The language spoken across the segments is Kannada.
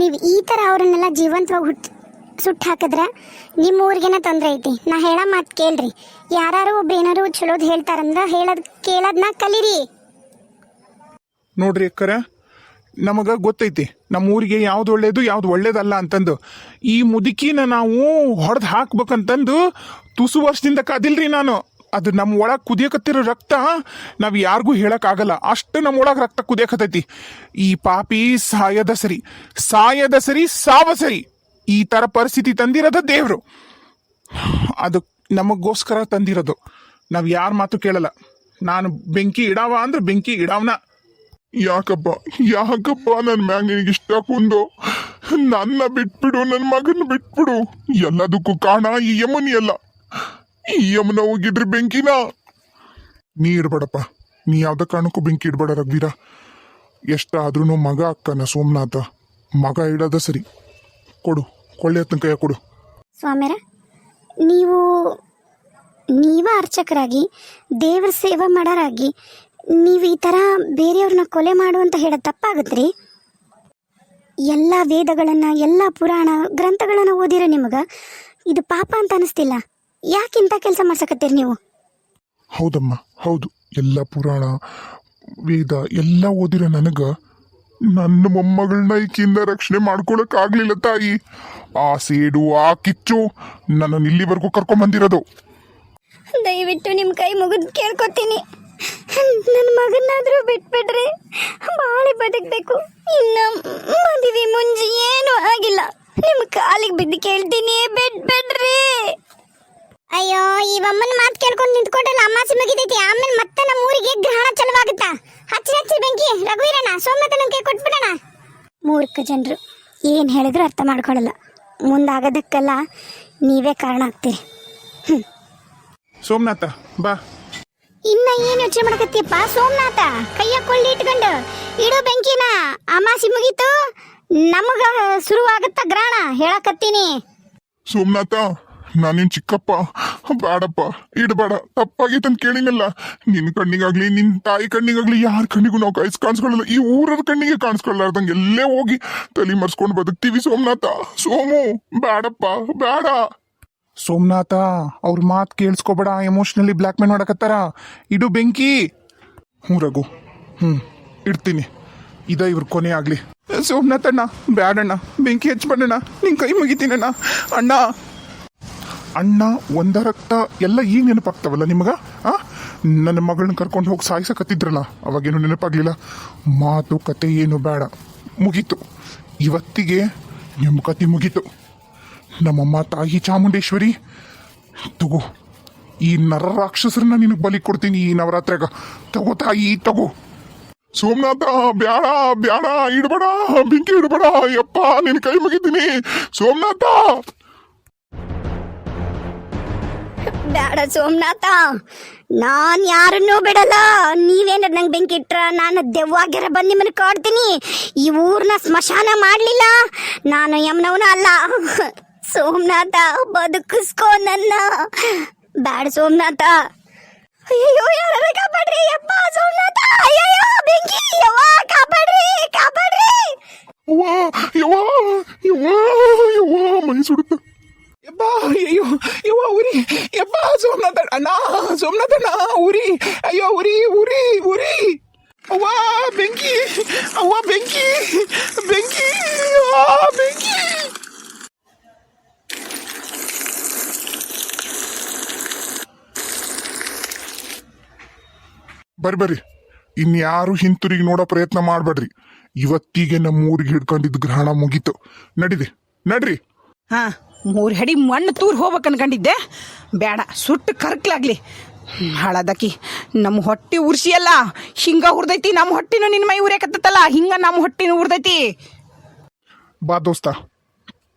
ನೀವು ಈ ಥರ ಅವ್ರನ್ನೆಲ್ಲ ಜೀವಂತವಾಗಿ ಹುಟ್ಟು ಸುಟ್ಟು ಹಾಕಿದ್ರೆ ನಿಮ್ಮ ಊರಿಗೇನ ತೊಂದರೆ ಐತಿ. ನಾ ಹೇಳೋ ಮಾತು ಕೇಳ್ರಿ. ಯಾರು ಒಬ್ರು ಏನಾರು ಚಲೋದು ಹೇಳ್ತಾರಂದ್ರೆ ಹೇಳೋದು ಕೇಳೋದನ್ನ ಕಲೀರಿ. ನೋಡ್ರಿ ಅಕ್ಕರ, ನಮಗೆ ಗೊತ್ತೈತಿ. ನಮ್ಮ ಊರಿಗೆ ಯಾವ್ದು ಒಳ್ಳೇದು, ಯಾವ್ದು ಒಳ್ಳೇದಲ್ಲ ಅಂತಂದು. ಈ ಮುದುಕಿನ ನಾವು ಹೊಡೆದು ಹಾಕ್ಬೇಕಂತಂದು ತುಸು ವರ್ಷದಿಂದ ಕದಿಲ್ರಿ ನಾನು. ಅದು ನಮ್ಮ ಒಳಗೆ ಕುದಿಯಕತ್ತಿರೋ ರಕ್ತ, ನಾವು ಯಾರಿಗೂ ಹೇಳೋಕ್ಕಾಗಲ್ಲ. ಅಷ್ಟು ನಮ್ಮ ಒಳಗೆ ರಕ್ತ ಕುದಿಯಕತ್ತೈತಿ. ಈ ಪಾಪಿ ಸಾಯದ ಸರಿ ಸಾಯದ ಸರಿ, ಸಾವ ಸರಿ. ಈ ತರ ಪರಿಸ್ಥಿತಿ ತಂದಿರೋದು ದೇವರು. ಅದು ನಮಗೋಸ್ಕರ ತಂದಿರೋದು. ನಾವು ಯಾರ ಮಾತು ಕೇಳಲ್ಲ. ನಾನು ಬೆಂಕಿ ಇಡಾವ ಅಂದ್ರೆ ಬೆಂಕಿ ಇಡಾವನ. ಯಾಕಪ್ಪ ಯಾಕಪ್ಪ ನನ್ನ ಮ್ಯಾಗ ನಿನಗೆ ಇಷ್ಟ ಕುಂದು? ನನ್ನ ಬಿಟ್ಬಿಡು ನನ್ನ ಮಗನ ಬಿಟ್ಬಿಡು. ಎಲ್ಲದಕ್ಕೂ ಕಾರಣ ಈ ಯಮನಿ ಅಲ್ಲ ಈ ಯಮನ ಹೋಗಿಡ್ರಿ ಬೆಂಕಿನ? ನೀ ಇಡ್ಬೇಡಪ್ಪ. ನೀ ಯಾವ್ದ ಕಾರಣಕ್ಕೂ ಬೆಂಕಿ ಇಡ್ಬೇಡ ರಘುವೀರ. ಎಷ್ಟಾದ್ರೂ ಮಗ ಅಕ್ಕನ ಸೋಮನಾಥ. ಮಗ ಇಡೋದ ಸರಿ. ಕೊಡು ಕೊಳ್ಳೆ ಹತ್ತನ ಕೈಯ ಕೊಡು. ಸ್ವಾಮಿರ ನೀವು, ನೀವ ಅರ್ಚಕರಾಗಿ, ದೇವ್ರ ಸೇವೆ ಮಾಡೋರಾಗಿ, ನೀವು ಈ ಥರ ಬೇರೆಯವ್ರನ್ನ ಕೊಲೆ ಮಾಡು ಅಂತ ಹೇಳೋದು ತಪ್ಪಾಗತ್ರಿ ಎಲ್ಲ ವೇದಗಳನ್ನು, ಎಲ್ಲ ಪುರಾಣ ಗ್ರಂಥಗಳನ್ನು ಓದಿರೋ ನಿಮಗೆ ಇದು ಪಾಪ ಅಂತ ಅನಿಸ್ತಿಲ್ಲ. ಯಾಕಿಂತ ಕೆಲಸ ಮಾಡ್ಸಕತ್ತೀರಿ ನೀವು? ಹೌದಮ್ಮ ಹೌದು. ಎಲ್ಲ ಪುರಾಣ ವೇದ ಎಲ್ಲ ಓದಿರೋ ನನಗ ನನ್ನ ಮೊಮ್ಮಗಳನ್ನ ಈಕಿಂದ ರಕ್ಷಣೆ ಮಾಡ್ಕೊಳಕ್ ಆಗ್ಲಿಲ್ಲ ತಾಯಿ. ಆ ಸೇಡು ಆ ಕಿಚ್ಚು ನನ್ನನ್ನು ಇಲ್ಲಿವರೆಗೂ ಕರ್ಕೊಂಬಂದಿರೋದು. ದಯವಿಟ್ಟು ನಿಮ್ಮ ಕೈ ಮುಗಿದು ಕೇಳ್ಕೊತೀನಿ. ನನ್ನ ಮಗನಾದರೂ ಬಿಟ್ಬಿಡ್ರಿ ಬಾಳೆ ಬದುಕಬೇಕು. ಇನ್ನು ಮದುವೆ ಮುಂಜಿ ಏನು ಆಗಿಲ್ಲ. ನಿಮ್ಮ ಕಾಲಿಗೆ ಬಿದ್ದು ಕೇಳ್ತೀನಿ ಬಿಟ್ಬಿಡ್ರಿ ಅಯ್ಯೋ ಈ ಕೇಳ್ಕೊಂಡು ನಿಂತ್ಕೊಂಡ್ರಲ್ಲ ಅಮ್ಮಾಸಿ ಮುಗಿದೈತಿ. ಆಮೇಲೆ ಮತ್ತೆ ನಮ್ಮ ಊರಿಗೆ ಗ್ರಹಣ ಚಲವಾಗುತ್ತಾ? ಹಚ್ಚಿ ಹಚ್ಚಿ ಬೆಂಕಿ ರಘುವೀರಣ್ಣ ಸೋಮನಾಥನ ಕೈ ಕೊಟ್ಬಿಡೋಣ. ಮೂರ್ಖ ಜನರು ಏನು ಹೇಳಿದ್ರು ಅರ್ಥ ಮಾಡ್ಕೊಳ್ಳಲ್ಲ. ಮುಂದಾಗೋದಕ್ಕೆಲ್ಲ ನೀವೇ ಕಾರಣ ಆಗ್ತೀರಿ. ಸೋಮನಾಥ ಬಾ. ಇನ್ನ ಏನ್ ಯೋಚನೆ ಮಾಡಕತ್ತಿಯಪ್ಪ? ಸೋಮನಾಥ ಕೈಯ ಕೊಳ್ಳಿ ಇಟ್ಕೊಂಡು. ಇಡು ಬೆಂಕಿನ. ಅಮಾಸಿ ಮುಗೀತು. ನಮಗ ಶುರುವಾಗತ್ತ ಗ್ರಹಣ ಹೇಳಕತ್ತೀನಿ. ಸೋಮನಾಥ ನಾನೇನ್ ಚಿಕ್ಕಪ್ಪ? ಬೇಡಪ್ಪ ಇಡಬೇಡ. ತಪ್ಪಾಗೈತಂತ ಕೇಳಿನಲ್ಲ ನಿನ್ ಕಣ್ಣಿಗಾಗ್ಲಿ ನಿನ್ ತಾಯಿ ಕಣ್ಣಿಗಾಗ್ಲಿ ಯಾರ ಕಣ್ಣಿಗೂ ನಾವು ಕೈಸ್ ಕಾಣಿಸ್ಕೊಳ್ಳಲ್ಲ. ಈ ಊರರ ಕಣ್ಣಿಗೆ ಕಾಣಿಸ್ಕೊಳ್ಳಾರ್ದಂಗೆ ಎಲ್ಲೇ ಹೋಗಿ ತಲೆ ಮರ್ಸ್ಕೊಂಡು ಬದುಕ್ತೀವಿ ಸೋಮನಾಥ. ಸೋಮು ಬೇಡಪ್ಪ ಬೇಡ ಸೋಮನಾಥ ಅವ್ರ ಮಾತು ಕೇಳಿಸ್ಕೊಬೇಡ. ಎಮೋಷನಲಿ ಬ್ಲ್ಯಾಕ್ ಮೇಲ್ ಮಾಡಕತ್ತಾರ. ಇಡು ಬೆಂಕಿ. ಹ್ಞೂ ರಘು. ಹ್ಞೂ ಇಡ್ತೀನಿ. ಇದ ಇವ್ರ ಕೊನೆ ಆಗಲಿ. ಸೋಮನಾಥ್ ಅಣ್ಣ ಬ್ಯಾಡಣ್ಣ. ಬೆಂಕಿ ಹಚ್ಬೇಡಣ್ಣ ನಿನ್ ಕೈ ಮುಗಿತೀನಣ್ಣ. ಅಣ್ಣ ಅಣ್ಣ ಒಂದ ರಕ್ತ ಎಲ್ಲ ಈಗ ನೆನಪಾಗ್ತಾವಲ್ಲ ನಿಮಗ? ಆ? ನನ್ನ ಮಗಳನ್ನ ಕರ್ಕೊಂಡು ಹೋಗಿ ಸಾಯಿಸಕತ್ತಿದ್ರಲ್ಲ, ಅವಾಗೇನು ನೆನಪಾಗ್ಲಿಲ್ಲ. ಮಾತು, ಕತೆ ಏನು ಬೇಡ. ಮುಗೀತು. ಇವತ್ತಿಗೆ ನಿಮ್ಮ ಕತೆ ಮುಗೀತು. ನಮ್ಮಮ್ಮ, ತಾಯಿ ಚಾಮುಂಡೇಶ್ವರಿ, ತಗೋ. ಈ ನರ ರಾಕ್ಷಸರನ್ನ ನಿನಗೆ ಬಲಿ ಕೊಡ್ತೀನಿ ಈ ನವರಾತ್ರಿಯಾಗ. ತಗೋ ತಾಯಿ, ತಗೋ. ಸೋಮನಾಥ, ಬ್ಯಾಡ ಬ್ಯಾಡ, ಇಡಬೇಡ, ಬೆಂಕಿ ಇಡಬೇಡ, ಯಪ್ಪ ನಿನ್ನ ಕೈ ಮುಗಿದ್ದೀನಿ ಸೋಮನಾಥ! ಬೇಡ ಸೋಮನಾಥ. ನಾನು ಯಾರನ್ನೂ ಬಿಡಲ್ಲ. ನೀವೇನ ನಂಗೆ ಬೆಂಕಿ ಇಟ್ರ ನಾನು ದೆವ್ವಾಗಿರ ಬಂದು ನಿಮ್ಮನ್ನ ಕಾಡ್ತೀನಿ. ಈ ಊರ್ನ ಸ್ಮಶಾನ ಮಾಡಲಿಲ್ಲ. ನಾನು ಯಮನವನ ಅಲ್ಲ. ಸೋಮನಾಥ, ಬದುಕಿಸ್ಕೋ ನನ್ನ. ಬ್ಯಾಡ ಸೋಮನಾಥ. ಅಯ್ಯೋ ಯಾರ ಕಾಪಾಡ್ರಿ? ಅಪ್ಪ ಸೋಮನಾಥ. ಅಯ್ಯೋ ಬೆಂಕಿ. ಯವ್ವ, ಕಾಪಾಡ್ರಿ ಕಾಪಾಡ್ರಿ. ಯವ್ವ ಯವ್ವ ಯವ್ವ ಮೈ ಯಪ್ಪ ಅಯ್ಯೋ ಯವ್ವ ಉರಿ ಯಪ್ಪ ಸೋಮನಾಥ ಅಣ್ಣ ಸೋಮನಾಥ ಅಣ್ಣ ಉರಿ ಅಯ್ಯೋ ಉರಿ ಉರಿ ಉರಿ. ಅವ್ವ ಬೆಂಕಿ ಅವ್ವ ಬೆಂಕಿ ಬೆಂಕಿ ಅವ್ವ ಬೆಂಕಿ. ಬರ್ರಿ ಬರ್ರಿ. ಇನ್ಯಾರು ಹಿಂತಿರುಗಿ ನೋಡೋ ಪ್ರಯತ್ನ ಮಾಡಬೇಡ್ರಿ. ಇವತ್ತಿಗೆ ನಮ್ಮ ಊರಿಗೆ ಹಿಡ್ಕೊಂಡಿದ್ದ ಗ್ರಹಣ ಮುಗೀತು. ನಡಿದೆ ನಡ್ರಿ. ಹಾ. ಮೂರು ಹೆಡಿ ಮಣ್ಣು ತೂರ್ ಹೋಗ್ಬೇಕು ಅನ್ಕೊಂಡಿದ್ದೆ. ಬೇಡ ಸುಟ್ಟು ಕರ್ಕ್ಲಾಗ್ಲಿ. ಹಾಳದಕ್ಕಿ ನಮ್ಮ ಹೊಟ್ಟಿ ಉರ್ಸಿಯಲ್ಲ, ಹಿಂಗ ಉರ್ದೈತಿ ನಮ್ಮ ಹೊಟ್ಟಿನೂ ನಿನ್ನ ಮೈ ಉರಿಯಕತ್ತಲ್ಲ ಹಿಂಗ ನಮ್ಮ ಹೊಟ್ಟಿನೂ ಉರ್ದೈತಿ. ಬಾ ದೋಸ್ತ,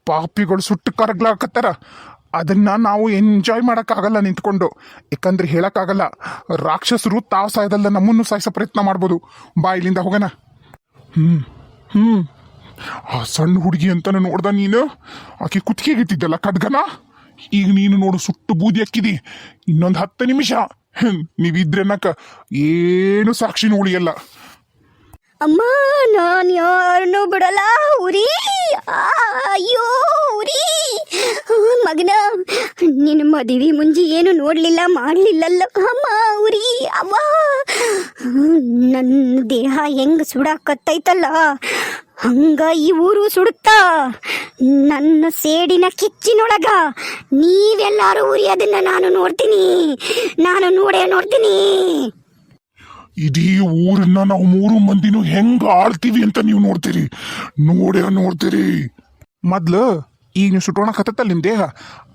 ಪಾಪಿಗಳು ಸುಟ್ಟು ಕರಗ್ಲಾಕತ್ತಾರ. ಅದನ್ನ ನಾವು ಎಂಜಾಯ್ ಮಾಡೋಕ್ಕಾಗಲ್ಲ ನಿಂತ್ಕೊಂಡು. ಯಾಕಂದ್ರೆ ಹೇಳೋಕ್ಕಾಗಲ್ಲ, ರಾಕ್ಷಸರು ತಾವು ಸಾಯ್ದಲ್ಲ ನಮ್ಮನ್ನು ಸಾಯಿಸೋ ಪ್ರಯತ್ನ ಮಾಡ್ಬೋದು. ಬಾ ಇಲ್ಲಿಂದ ಹೋಗೋಣ. ಹ್ಮ್ ಹ್ಮ್. ಆ ಸಣ್ಣ ಹುಡುಗಿ ಅಂತಾನೆ ನೋಡ್ದ ನೀನು? ಆಕೆ ಕುತ್ತಿಗೆಗಿತ್ತಿದ್ದಲ್ಲ ಖಡ್ಗನ? ಈಗ ನೀನು ನೋಡು ಸುಟ್ಟು ಬೂದಿ ಅಕ್ಕಿದಿ. ಇನ್ನೊಂದು ಹತ್ತು ನಿಮಿಷ. ನೀವಿದ್ರೆ ನಕ್ಕ ಏನು ಸಾಕ್ಷಿ ಉಳಿಯಲ್ಲ ಅಮ್ಮ, ನಾನು ಯಾರನ್ನು ಬಿಡಲ್ಲ ಉರಿ ಅಯ್ಯೋ ಉರಿ ಮಗನ, ನಿನ್ನ ಮದುವೆ ಮುಂಜಿ ಏನು ನೋಡ್ಲಿಲ್ಲ, ಮಾಡ್ಲಿಲ್ಲಲ್ಲ? ಅಮ್ಮ ಉರಿ ಅವ್ವ. ನನ್ನ ದೇಹ ಹೆಂಗ್ ಸುಡಾಕತ್ತೈತಲ್ಲ? ಹಂಗ ಈ ಊರು ಸುಡುತ್ತ? ನನ್ನ ಸೇಡಿನ ಕಿಚ್ಚಿನೊಳಗ ನೀವೆಲ್ಲರೂ ಉರಿಯೋದನ್ನ ನಾನು ನೋಡ್ತೀನಿ. ನಾನು ನೋಡೇ ನೋಡ್ತೀನಿ. ಇಡೀ ಊರನ್ನ ನಾವು ಮೂರು ಮಂದಿನೂ ಹೆಂಗ ಆಳ್ತೀವಿ ಅಂತ ನೀವು ನೋಡ್ತೀರಿ. ನೋಡೇ ನೋಡ್ತೀರಿ. ಮೊದ್ಲು ಈಗ ನೀವು ಸುಟ್ಕೊಳಕತ್ತಲ್ಲ ನಿಮ್ಮ ದೇಹ.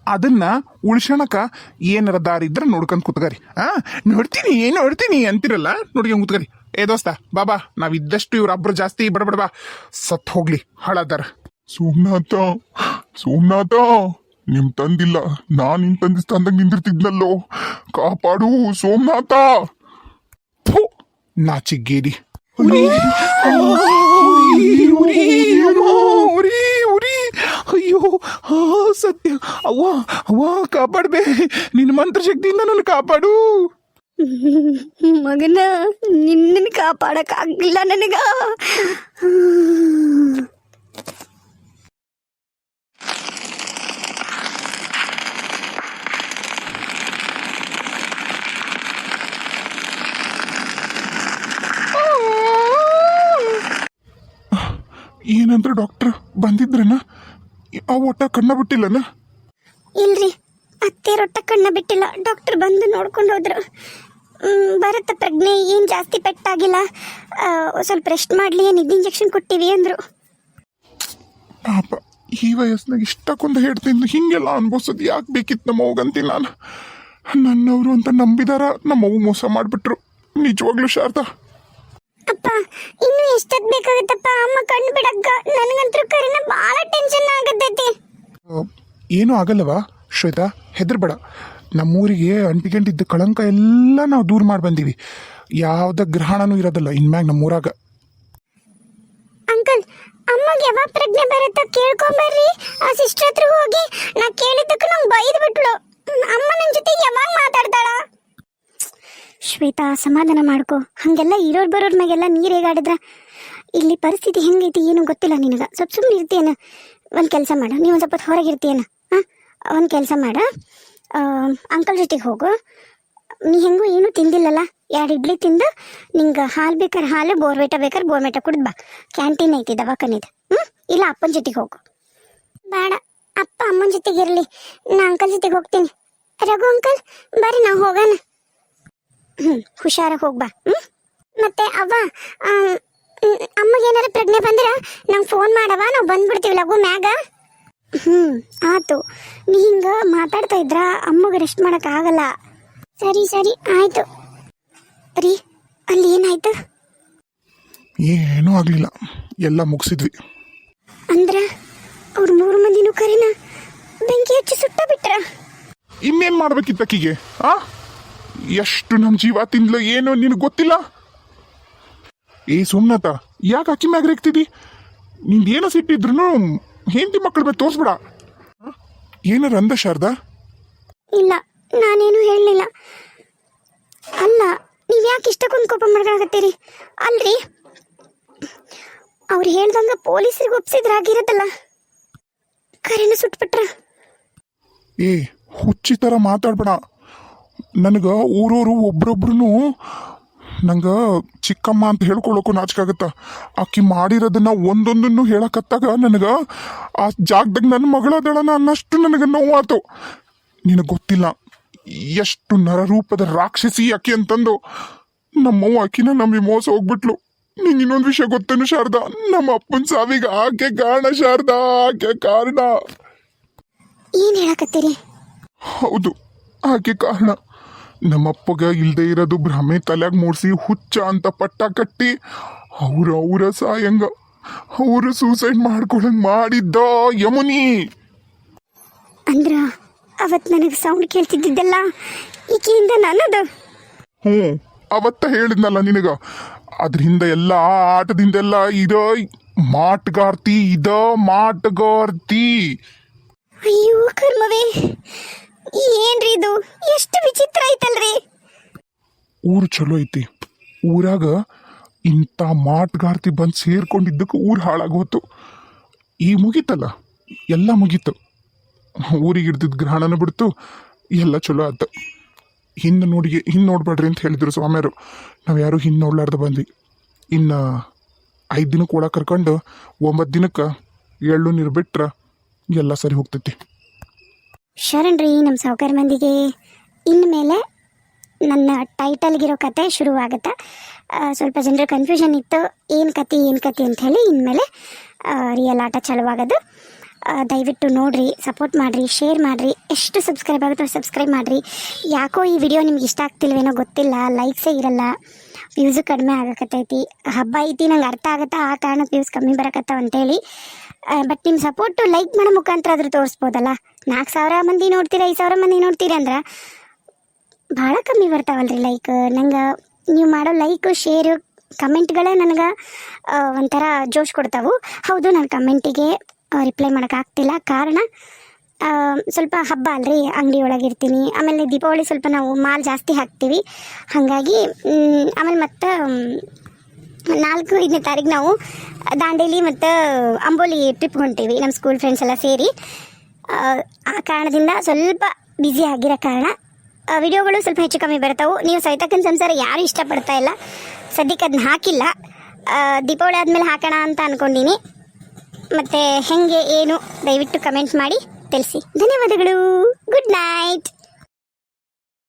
ಅದನ್ನ ಉಳಿಸೋಣಕ ಏನಾರ ದಾರಿ ಇದ್ರೆ ನೋಡ್ಕೊಂಡ್ ಕುತ್ಕರಿ. ಆ? ನೋಡ್ತೀನಿ ಏನು ನೋಡ್ತೀನಿ ಅಂತಿರಲ್ಲ ನೋಡ್ಕೊಂಡ್ ಕುತ್ಕರಿ. ಏ ದೋಸ್ತ ಬಾಬಾ ನಾವ್ ಇದ್ದಷ್ಟು ಇವ್ರೊಬ್ರು ಜಾಸ್ತಿ ಬಡಬಡ ಬಾ. ಸತ್ ಹೋಗ್ಲಿ ಹಾಳಾದಾರ. ಸೋಮನಾಥ ಸೋಮನಾಥ ನಿಮ್ ತಂದಿಲ್ಲ. ನಾನು ನಿನ್ ತಂದಿ ತಂದಾಗ ನಿಂದಿರ್ತಿದ್ನಲ್ಲೋ. ಕಾಪಾಡು ಸೋಮನಾಥ. ಉರಿ. ಅಯ್ಯೋ. ಹಾ ಸತ್ಯ. ಅವ್ವ ಅವ್ವ ಕಾಪಾಡ್ಬೇ. ನಿನ್ನ ಮಂತ್ರಶಕ್ತಿಯಿಂದ ನನ್ನ ಕಾಪಾಡು. ಮಗನ ನಿನ್ನ ಕಾಪಾಡಕ್ಕಾಗಿಲ್ಲ ನನಗ. ಏನಂದ್ರ ಡಾಕ್ಟರ್ ಬಂದಿದ್ರನ? ಆ ಒಟ್ಟ ಕಣ್ಣ ಬಿಟ್ಟಿಲ್ಲನ? ಇಲ್ರಿ ಅತ್ತೆ ರೊಟ್ಟ ಕಣ್ಣ ಬಿಟ್ಟಿಲ್ಲ. ಡಾಕ್ಟರ್ ಬಂದು ನೋಡ್ಕೊಂಡು ಹೋದ್ರು. ಭರತ ಪ್ರಜ್ಞೆ ಏನು ಜಾಸ್ತಿ ಪೆಟ್ಟಾಗಿಲ್ಲ. ಸ್ವಲ್ಪ ರೆಸ್ಟ್ ಮಾಡಲಿ ನಿದ್ದೆ ಇಂಜೆಕ್ಷನ್ ಕೊಟ್ಟಿವಿ ಅಂದರು. ಪಾಪ ಈ ವಯಸ್ಸಿನಾಗ ಇಷ್ಟಕ್ಕೊಂದು ಹೇಳ್ತೀನಿ ಹಿಂಗೆಲ್ಲ ಅನ್ಭವಿಸೋದು ಯಾಕೆ ಬೇಕಿತ್ತು ನಮ್ಮ ಅವ್ಗಂತೀನಿ ನಾನು. ನನ್ನವರು ಅಂತ ನಂಬಿದಾರ ನಮ್ಮ ಅವ್ವ ಮೋಸ ಮಾಡಿಬಿಟ್ರು. ನಿಜವಾಗ್ಲೂ ಶಾರದಾ? ಅಪ್ಪ ಇನ್ನು ಎಷ್ಟೊತ್ತು ಬೇಕಾಗುತ್ತಪ್ಪ? ಅಮ್ಮ ಕಣ್ಣು ಬಿಡಕ್ಕ. ನನಗಂತೂ ಕರಿನ ಭಾಳ ಟೆನ್ಷನ್ ಆಗತೈತಿ ಆ, ಏನೂ ಆಗಲ್ಲವಾ ಶ್ವೇತಾ? ಹೆದರ್ಬೇಡ. ನಮ್ಮೂರಿಗೆ ಅಂಟಿಕೊಂಡಿದ್ದ ಕಳಂಕ ಎಲ್ಲ ನಾವು ದೂರ ಮಾಡಿ ಬಂದೀವಿ. ಯಾವ್ದ ಗ್ರಹಣನೂ ಇರೋದಿಲ್ಲ. ಇನ್ಮ್ಯಾಗ ನಮ್ಮೂರಾಗ. ಅಂಕಲ್, ಅಮ್ಮಗೆ ಯಾವಾಗ ಪ್ರಜ್ಞೆ ಬರುತ್ತೋ ಕೇಳ್ಕೊಂಬರ್ರಿ ಆ ಸಿಸ್ಟರ್ ಹತ್ರ ಹೋಗಿ ನಾ ಕೇಳಿದ್ದಕ್ಕೆ ನಂಗೆ ಬೈದು ಬಿಟ್ಳು ಅಮ್ಮ ನನ್ನ ಜೊತೆ ಯಾವಾಗ ಮಾತಾಡ್ತಾಳ ಶ್ವೇತಾ, ಸಮಾಧಾನ ಮಾಡ್ಕೋ. ಹಂಗೆಲ್ಲ ಇರೋರ್ ಬರೋರ್ ಮ್ಯಾಗೆಲ್ಲ ನೀರು ಹೇಗಾಡಿದ್ರ? ಇಲ್ಲಿ ಪರಿಸ್ಥಿತಿ ಹೆಂಗೈತಿ ಏನು ಗೊತ್ತಿಲ್ಲ ನಿನಗೆ. ಸ್ವಲ್ಪ ಸುಮ್ಮನೆ ಇರ್ತೀಯನ ಒಂದು ಕೆಲಸ ಮಾಡು. ನೀವು ಒಂದು ಸ್ವಲ್ಪ ಹೊತ್ತು ಹೊರಗೆ ಇರ್ತೀಯನ ಹಾಂ ಒಂದು ಕೆಲಸ ಮಾಡ. ಅಂಕಲ್ ಜೊತೆಗೆ ಹೋಗು. ನೀ ಹೆಂಗೂ ಏನು ತಿಂದಿಲ್ಲಲ್ಲ? ಎರಡು ಇಡ್ಲಿ ತಿಂದು ನಿಂಗೆ ಹಾಲು ಬೇಕಾರೆ ಹಾಲು, ಬೋರ್ವೇಟ ಬೇಕಾರೆ ಬೋರ್ಮೇಟ ಕುಡ್ದು ಬಾ. ಕ್ಯಾಂಟೀನ್ ಐತಿ ದವಾಖಾನಿದ. ಹ್ಞೂ ಇಲ್ಲ, ಅಪ್ಪನ ಜೊತೆಗೆ ಹೋಗು. ಬೇಡ, ಅಪ್ಪ ಅಮ್ಮನ ಜೊತೆಗೆ ಇರಲಿ. ನಾ ಅಂಕಲ್ ಜೊತೆಗೆ ಹೋಗ್ತೀನಿ. ರಘು ಅಂಕಲ್ ಬರ್ರಿ ನಾವು ಹೋಗೋಣ. ಹ್ಞೂ ಹುಷಾರಾಗಿ ಹೋಗ್ಬಾ ಹ್ಞೂ ಮತ್ತೆ ಅವ್ವ ಅಮ್ಮಗೆ ಏನಾರ ಪ್ರಜ್ಞೆ ಬಂದ್ರೆ ನಂಗೆ ಫೋನ್ ಮಾಡವ ನಾವು ಬಂದ್ಬಿಡ್ತೀವಿ ಲಘು ಮ್ಯಾಗ. ಹ್ಞೂ ಆತು. ನೀ ಹಿಂಗೆ ಮಾತಾಡ್ತಾ ಇದ್ರ ಅಮ್ಮಗೆ ರೆಸ್ಟ್ ಮಾಡೋಕ್ಕಾಗಲ್ಲ ಸರಿ ಸರಿ ಆಯ್ತು. ರೀ ಅಲ್ಲಿ ಏನಾಯ್ತು? ಏನೂ ಆಗಲಿಲ್ಲ. ಎಲ್ಲ ಮುಗಿಸಿದ್ವಿ. ಅಂದ್ರ ಅವ್ರ ಮೂರು ಮಂದಿನೂ ಕರಿನ ಬೆಂಕಿ ಹಚ್ಚಿ ಸುಟ್ಟ ಬಿಟ್ರ? ಇನ್ನೇನ್ ಮಾಡ್ಬೇಕಿತ್ತಕ್ಕಿಗೆ ಆ? ಎಷ್ಟು ನಮ್ ಜೀವ ತಿಂದ್ಲು ಏನು ನಿನಗೆ ಗೊತ್ತಿಲ್ಲ? ಏ ಸೋಮನಾಥ ಯಾಕೆ ಅಕ್ಕಿ ಮ್ಯಾಗ ರೇಗ್ತಿದಿ ನಿಂದು ಏನೋ ಸಿಟ್ಟಿದ್ರು ಹೆಂಡತಿ ಮಕ್ಕಳ ಮೇಲೆ ತೋರ್ಸ್ಬಿಡ? ಏನಾರ ಅಂದ ಶಾರದಾ? ಇಲ್ಲ ನಾನೇನು ಹೇಳಲಿಲ್ಲ. ಅಲ್ಲ ನೀವು ಯಾಕೆ ಇಷ್ಟಕ್ಕೊಂದು ಕೋಪ ಮಾಡ್ಕಾಗತ್ತೀರಿ ಅಲ್ರಿ ಅವ್ರು ಹೇಳ್ದಂಗ ಪೊಲೀಸರಿಗೆ ಒಪ್ಸಿದ್ರೆ ಆಗಿರೋದಲ್ಲ ಕರೆನ ಸುಟ್ಬಿಟ್ರ. ಏ ಹುಚ್ಚಿ ಥರ ಮಾತಾಡ್ಬೇಡ. ನನಗೆ ಊರವರು ಒಬ್ರೊಬ್ರು ನಂಗೆ ಚಿಕ್ಕಮ್ಮ ಅಂತ ಹೇಳ್ಕೊಳ್ಳೋಕು ನಾಚಿಕಾಗತ್ತ ಆಕಿ ಮಾಡಿರೋದನ್ನ ಒಂದೊಂದನ್ನು ಹೇಳಕತ್ತಾಗ ನನಗೆ ಆ ಜಾಗದಾಗ ನನ್ನ ಮಗಳದಳನ ಅನ್ನಷ್ಟು ನನಗೆ ನೋವಾತು. ನಿನಗೆ ಗೊತ್ತಿಲ್ಲ ಎಷ್ಟು ನರರೂಪದ ರಾಕ್ಷಸಿ ಆಕಿ ಅಂತಂದು. ನಮ್ಮವ್ವ ಆಕಿನ ನಂಬಿ ಮೋಸ ಹೋಗ್ಬಿಟ್ಲು. ನಿಂಗೆ ಇನ್ನೊಂದು ವಿಷಯ ಗೊತ್ತೇನು ಶಾರದಾ? ನಮ್ಮ ಅಪ್ಪನ ಸಾವಿಗೆ ಆಕೆ ಕಾರಣ ಶಾರದಾ ಆಕೆ ಕಾರಣ. ಏನು ಹೇಳಕತ್ತೀರಿ? ಹೌದು ಆಕೆ ಕಾರಣ. ನಮ್ಮಪ್ಪಗ ಇಲ್ದೇ ಇರೋದು ಭ್ರಮೆ ತಲೆಗೆ ಮೂಡಿಸಿ ಹುಚ್ಚ ಅಂತ ಪಟ್ಟ ಕಟ್ಟಿ ಅವ್ರ ಅವರ ಸಾಯಂಗ ಅವರು ಸೂಸೈಡ್ ಮಾಡ್ಕೊಳಂಗ್ ಮಾಡಿದ್ದ ಯಮುನಿ. ಅಂದ್ರ ಅವತ್ ನನಗೆ ಸೌಂಡ್ ಕೇಳ್ತಿದ್ದಿದ್ದಲ್ಲ ಈಕೆಯಿಂದ ನನ್ನದು? ಹ್ಞೂ ಅವತ್ತ ಹೇಳಿದ್ನಲ್ಲ ನಿನಗ. ಅದರಿಂದ ಎಲ್ಲ ಆ ಆಟದಿಂದೆಲ್ಲ ಇದ ಮಾಟಗಾರ್ತಿ ಇದ ಮಾಟಗಾರ್ತಿ. ಅಯ್ಯೋ ಕರ್ಮವೇ ಏನ್ರಿ ಇದು? ಎಷ್ಟು ವಿಚಿತ್ರ ಐತಲ್ರಿ? ಊರು ಚಲೋ ಐತಿ. ಊರಾಗ ಇಂಥ ಮಾಟ್ಗಾರ್ತಿ ಬಂದು ಸೇರ್ಕೊಂಡಿದ್ದಕ್ಕೆ ಊರು ಹಾಳಾಗೋತು. ಈ ಮುಗೀತಲ್ಲ? ಎಲ್ಲ ಮುಗೀತು. ಊರಿಗೆ ಹಿಡ್ದಿದ್ದ ಗ್ರಹಣನ ಬಿಡ್ತು. ಎಲ್ಲ ಚಲೋ ಆಯ್ತು ಹಿಂದೆ ನೋಡಿ ಹಿಂದೆ ನೋಡ್ಬೇಡ್ರಿ ಅಂತ ಹೇಳಿದ್ರು ಸ್ವಾಮಿಯರು. ನಾವು ಯಾರು ಹಿಂದೆ ನೋಡ್ಲಾರ್ದು ಬಂದ್ವಿ. ಇನ್ನು ಐದು ದಿನಕ್ಕೆ ಒಳಗೆ ಕರ್ಕೊಂಡು ಒಂಬತ್ತು ದಿನಕ್ಕೆ ಎಳ್ಳು ನೀರು ಬಿಟ್ರೆ ಎಲ್ಲ ಸರಿ ಹೋಗ್ತೈತಿ. ಶರಣ್ರಿ ನಮ್ಮ ಸಾವುಕಾರ ಮಂದಿಗೆ. ಇನ್ಮೇಲೆ ನನ್ನ ಟೈಟಲ್ಗಿರೋ ಕತೆ ಶುರುವಾಗುತ್ತೆ. ಸ್ವಲ್ಪ ಜನರ ಕನ್ಫ್ಯೂಷನ್ ಇತ್ತು. ಏನು ಕತೆ ಏನು ಕತೆ ಅಂತ ಹೇಳಿ ಇನ್ಮೇಲೆ ರಿಯಲ್ ಆಟ ಚಾಲುವಾಗೋದು. ದಯವಿಟ್ಟು ನೋಡಿರಿ ಸಪೋರ್ಟ್ ಮಾಡಿರಿ ಶೇರ್ ಮಾಡಿರಿ. ಎಷ್ಟು ಸಬ್ಸ್ಕ್ರೈಬ್ ಆಗುತ್ತೋ ಸಬ್ಸ್ಕ್ರೈಬ್ ಮಾಡಿರಿ. ಯಾಕೋ ಈ ವಿಡಿಯೋ ನಿಮ್ಗೆ ಇಷ್ಟ ಆಗ್ತಿಲ್ವೇನೋ ಗೊತ್ತಿಲ್ಲ. ಲೈಕ್ಸೇ ಇರಲ್ಲ. ವ್ಯೂಸು ಕಡಿಮೆ ಆಗಕತ್ತೈತಿ. ಹಬ್ಬ ಐತಿ, ನಂಗೆ ಅರ್ಥ ಆಗುತ್ತಾ? ಆ ಕಾರಣಕ್ಕೆ ವ್ಯೂಸ್ ಕಮ್ಮಿ ಬರಕತ್ತಾವ ಅಂತೇಳಿ ಬಟ್ ನಿಮ್ಮ ಸಪೋರ್ಟು ಲೈಕ್ ಮಾಡೋ ಮುಖಾಂತರ ಆದರೂ ತೋರಿಸ್ಬೋದಲ್ಲ. ನಾಲ್ಕು ಸಾವಿರ ಮಂದಿ ನೋಡ್ತೀರ, ಐದು ಸಾವಿರ ಮಂದಿ ನೋಡ್ತೀರ ಅಂದ್ರೆ ಭಾಳ ಕಮ್ಮಿ ಬರ್ತಾವಲ್ರಿ ಲೈಕ್ ನಂಗೆ ನೀವು ಮಾಡೋ ಲೈಕ್ ಶೇರು ಕಮೆಂಟ್ಗಳೇ ನನಗೆ ಒಂಥರ ಜೋಶ್ ಕೊಡ್ತಾವು. ಹೌದು, ನಾನು ಕಮೆಂಟಿಗೆ ರಿಪ್ಲೈ ಮಾಡೋಕ್ಕಾಗ್ತಿಲ್ಲ ಕಾರಣ ಸ್ವಲ್ಪ ಹಬ್ಬ ಅಲ್ರಿ, ಅಂಗಡಿ ಒಳಗಿರ್ತೀನಿ ಆಮೇಲೆ ದೀಪಾವಳಿ ಸ್ವಲ್ಪ ನಾವು ಮಾಲ್ ಜಾಸ್ತಿ ಹಾಕ್ತೀವಿ. ಹಾಗಾಗಿ ಆಮೇಲೆ ಮತ್ತು ನಾಲ್ಕು, ಐದನೇ ತಾರೀಕು ನಾವು ದಾಂಡೇಲಿ ಮತ್ತು ಅಂಬೋಲಿ ಟ್ರಿಪ್ ಹೊಂಟೀವಿ. ನಮ್ಮ ಸ್ಕೂಲ್ ಫ್ರೆಂಡ್ಸ್ ಎಲ್ಲ ಸೇರಿ. ಆ, ಕಾರಣದಿಂದ ಸ್ವಲ್ಪ ಬ್ಯುಸಿ ಆಗಿರೋ ಕಾರಣ ವಿಡಿಯೋಗಳು ಸ್ವಲ್ಪ ಹೆಚ್ಚು ಕಮ್ಮಿ ಬರ್ತಾವೆ ನೀವು ಸೈತಕ್ಕನ ಸಂಸಾರ ಯಾರು ಇಷ್ಟಪಡ್ತಾ ಇಲ್ಲ. ಸದ್ಯಕ್ಕೆ ಅದನ್ನ ಹಾಕಿಲ್ಲ. ದೀಪಾವಳಿ ಆದಮೇಲೆ ಹಾಕೋಣ ಅಂತ ಅಂದ್ಕೊಂಡಿನಿ ಮತ್ತು ಹೆಂಗೆ ಏನು ದಯವಿಟ್ಟು ಕಮೆಂಟ್ ಮಾಡಿ ತಿಳಿಸಿ. ಧನ್ಯವಾದಗಳು. Good night